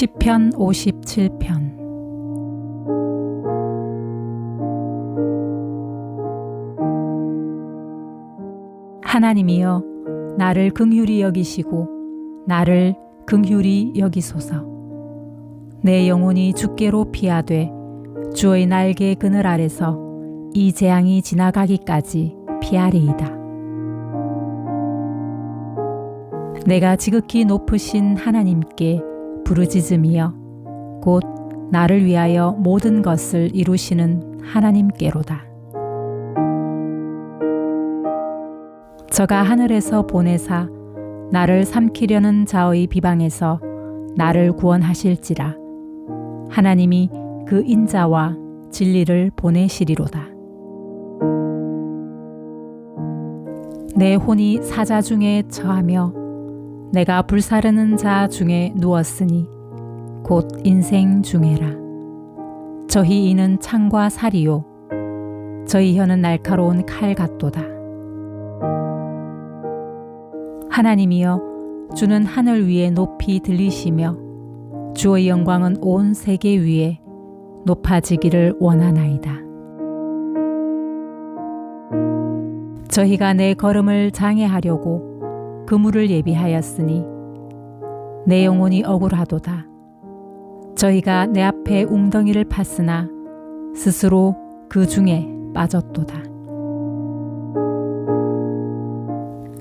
시편 57편. 하나님이여 나를 긍휼히 여기시고 나를 긍휼히 여기소서. 내 영혼이 주께로 피하되 주의 날개 그늘 아래서 이 재앙이 지나가기까지 피하리이다. 내가 지극히 높으신 하나님께 부르짖음이여 곧 나를 위하여 모든 것을 이루시는 하나님께로다. 저가 하늘에서 보내사 나를 삼키려는 자의 비방에서 나를 구원하실지라 하나님이 그 인자와 진리를 보내시리로다. 내 혼이 사자 중에 처하며 내가 불사르는 자 중에 누웠으니 곧 인생 중에라. 저희 이는 창과 살이요. 저희 혀는 날카로운 칼 같도다. 하나님이여 주는 하늘 위에 높이 들리시며 주의 영광은 온 세계 위에 높아지기를 원하나이다. 저희가 내 걸음을 장애하려고 그물을 예비하였으니 내 영혼이 억울하도다. 저희가 내 앞에 웅덩이를 팠으나 스스로 그 중에 빠졌도다.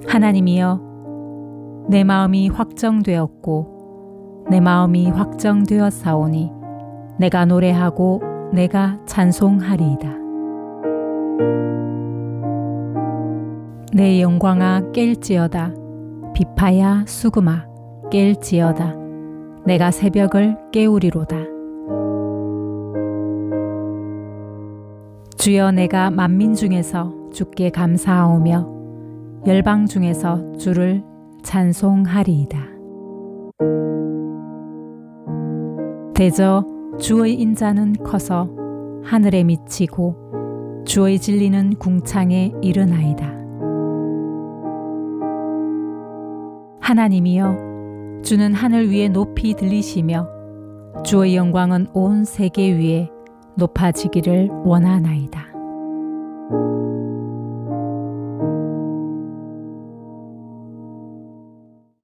하나님이여 내 마음이 확정되었고 내 마음이 확정되었사오니 내가 노래하고 내가 찬송하리이다. 내 영광아 깰지어다 비파야 수금아 깰지어다. 내가 새벽을 깨우리로다. 주여 내가 만민 중에서 주께 감사하오며 열방 중에서 주를 찬송하리이다. 대저 주의 인자는 커서 하늘에 미치고 주의 진리는 궁창에 이르나이다 하나님이여 주는 하늘 위에 높이 들리시며 주의 영광은 온 세계 위에 높아지기를 원하나이다.